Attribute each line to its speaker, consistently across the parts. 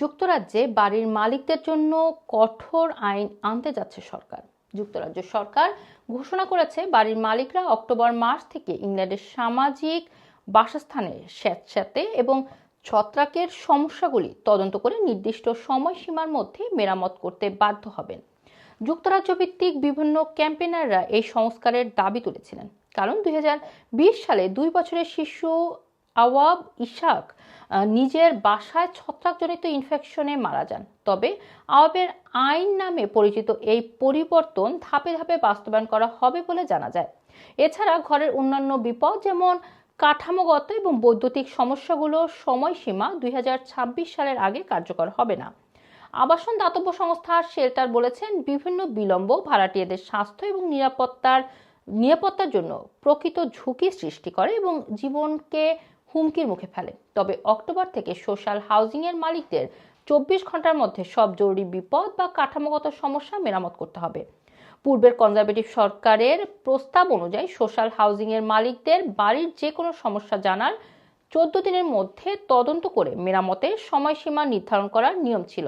Speaker 1: যুক্তরাজ্যে বাড়ির মালিকদের জন্য কঠোর আইন আনতে যাচ্ছে সরকার। যুক্তরাজ্য সরকার ঘোষণা করেছে, বাড়ির মালিকরা অক্টোবর মাস থেকে ইংল্যান্ডের সামাজিক বাসস্থানের স্যাঁতস্যাঁতে এবং ছত্রাকের সমস্যাগুলি তদন্ত করে নির্দিষ্ট সময়সীমার মধ্যে মেরামত করতে বাধ্য হবেন। যুক্তরাজ্য ভিত্তিক বিভিন্ন ক্যাম্পেনাররা এই সংস্কারের দাবি তুলেছিলেন। কারণ দুই হাজার বিশ সালে দুই বছরের শিশু আওয়াব ইশাক নিজের বাসায় ছত্রাকজনিত ইনফেকশনে মারা যান। তবে আওয়াবের আইন নামে পরিচিত এই পরিবর্তন ধাপে ধাপে বাস্তবায়ন করা হবে বলে জানা যায়। এছাড়া ঘরের অন্যান্য বিপদ যেমন কাঠামোগত এবং বৈদ্যুতিক সমস্যাগুলো সময়সীমা দুই হাজার ছাব্বিশ সালের আগে কার্যকর হবে না। আবাসন দাতব্য সংস্থা শেল্টার বলেছেন, বিভিন্ন বিলম্ব ভাড়াটিয়াদের স্বাস্থ্য এবং নিরাপত্তার নিরাপত্তার জন্য প্রকৃত ঝুঁকি সৃষ্টি করে এবং জীবনকে হুমকির মুখে ফেলে। তবে অক্টোবর থেকে সোশ্যাল হাউজিংয়ের মালিকদের চব্বিশ ঘণ্টার মধ্যে সব জরুরি বিপদ বা কাঠামোগত সমস্যা মেরামত করতে হবে। পূর্বের কনজারভেটিভ সরকারের প্রস্তাব অনুযায়ী সোশ্যাল হাউজিংয়ের মালিকদের বাড়ির যে কোনো সমস্যা জানার চোদ্দ দিনের মধ্যে তদন্ত করে মেরামতের সময়সীমা নির্ধারণ করার নিয়ম ছিল।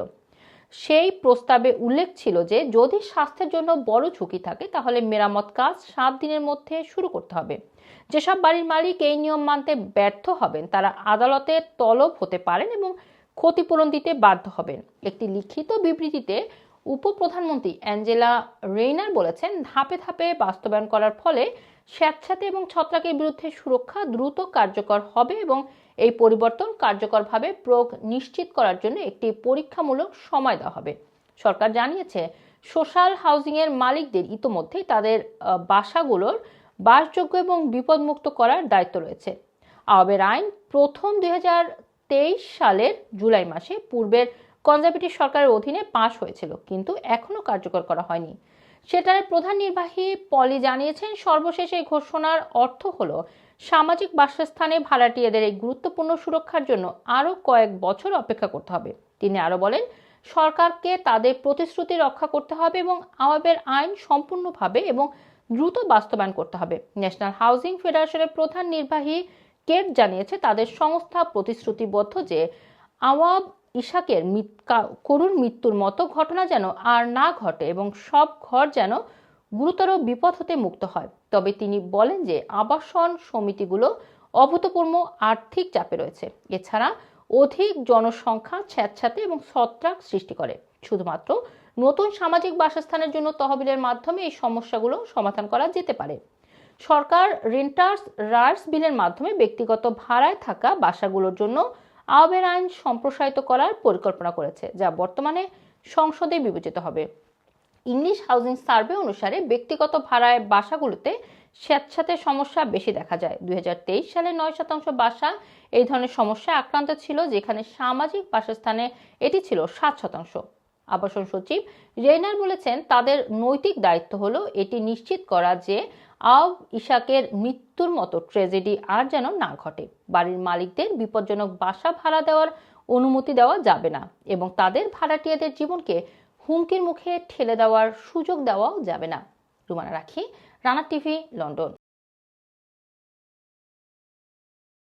Speaker 1: সেই প্রস্তাবে উল্লেখ ছিল যে, যদি স্বাস্থ্যের জন্য বড় ঝুঁকি থাকে, তাহলে মেরামত কাজ সাত দিনের মধ্যে শুরু করতে হবে। যেসব বাড়ির মালিক এই নিয়ম মানতে ব্যর্থ হবেন, তারা আদালতে তলব হতে পারেন এবং ক্ষতিপূরণ দিতে বাধ্য হবেন। একটি লিখিত বিবৃতিতে উপপ্রধানমন্ত্রী অ্যাঞ্জেলা রেইনার বলেছেন, ধাপে ধাপে বাস্তবায়ন করার ফলে স্যাঁতস্যাঁতে এবং ছত্রাকের বিরুদ্ধে সুরক্ষা দ্রুত কার্যকর হবে এবং এই পরিবর্তন কার্যকরভাবে প্রয়োগ নিশ্চিত করার জন্য একটি পরীক্ষামূলক সময় দেওয়া হবে। সরকার জানিয়েছে, সোশ্যাল হাউজিংয়ের মালিকদের ইতোমধ্যেই তাদের বাসাগুলোর বাসযোগ্য এবং বিপদমুক্ত করার দায়িত্ব রয়েছে। আওয়াবের আইন প্রথম দুই হাজার তেইশ সালের জুলাই মাসে পূর্বের কনজারভেটিভ সরকারের অধীনে পাশ হয়েছিল, কিন্তু এখনও কার্যকর করা হয়নি। সেটার প্রধান নির্বাহী পলি জানিয়েছেন, সর্বশেষ এই ঘোষণার অর্থ হলো সামাজিক বাসস্থানে ভাড়াটিয়াদের এই গুরুত্বপূর্ণ সুরক্ষার জন্য আরও কয়েক বছর অপেক্ষা করতে হবে। তিনি আরও বলেন, সরকারকে তাদের প্রতিশ্রুতি রক্ষা করতে হবে এবং আওয়াবের আইন সম্পূর্ণভাবে এবং দ্রুত বাস্তবায়ন করতে হবে। ন্যাশনাল হাউজিং ফেডারেশনের প্রধান নির্বাহী কেট জানিয়েছে, তাদের সংস্থা প্রতিশ্রুতিবদ্ধ যে আওয়াব ইশাকের করুণ মৃত্যুর মতো ঘটনা যেন আর না ঘটে এবং সব ঘর যেন গুরুতর বিপদ হতে মুক্ত হয়। তবে তিনি বলেন যে আবাসন সমিতিগুলো অভূতপূর্ব আর্থিক চাপে রয়েছে। এছাড়া অধিক জনসংখ্যা স্যাঁতস্যাঁতে এবং ছত্রাক সৃষ্টি করে। শুধুমাত্র নতুন সামাজিক বাসস্থানের জন্য তহবিলের মাধ্যমে এই সমস্যাগুলো সমাধান করা যেতে পারে। সরকার রেন্টার্স রার্স বিলের মাধ্যমে ব্যক্তিগত ভাড়ায় থাকা বাসাগুলোর জন্য আওয়াবের আইন সম্প্রসারিত করার পরিকল্পনা করেছে, যা বর্তমানে সংসদে বিবেচিত হবে। ইংলিশ হাউজিং সার্ভে অনুসারে ব্যক্তিগত ভাড়ায় বাসাগুলোতে স্যাঁতস্যাঁতে সমস্যা বেশি দেখা যায়। দুই সালে নয় শতাংশ বাসা এই ধরনের সমস্যায় আক্রান্ত ছিল, যেখানে সামাজিক বাসস্থানে এটি ছিল সাত শতাংশ। আবাসন সচিব রেইনার বলেছেন, তাদের নৈতিক দায়িত্ব হলো এটি নিশ্চিত করা যে আব ইশাকের মৃত্যুর মতো ট্র্যাজেডি আর যেন না ঘটে। বাড়ির মালিকদের বিপজ্জনক বাসা ভাড়া দেওয়ার অনুমতি দেওয়া যাবে না এবং তাদের ভাড়াটিয়াদের জীবনকে হুমকির মুখে ঠেলে দেওয়ার সুযোগ দেওয়াও যাবে না। রুমানা রাখি রানা টিভি লন্ডন।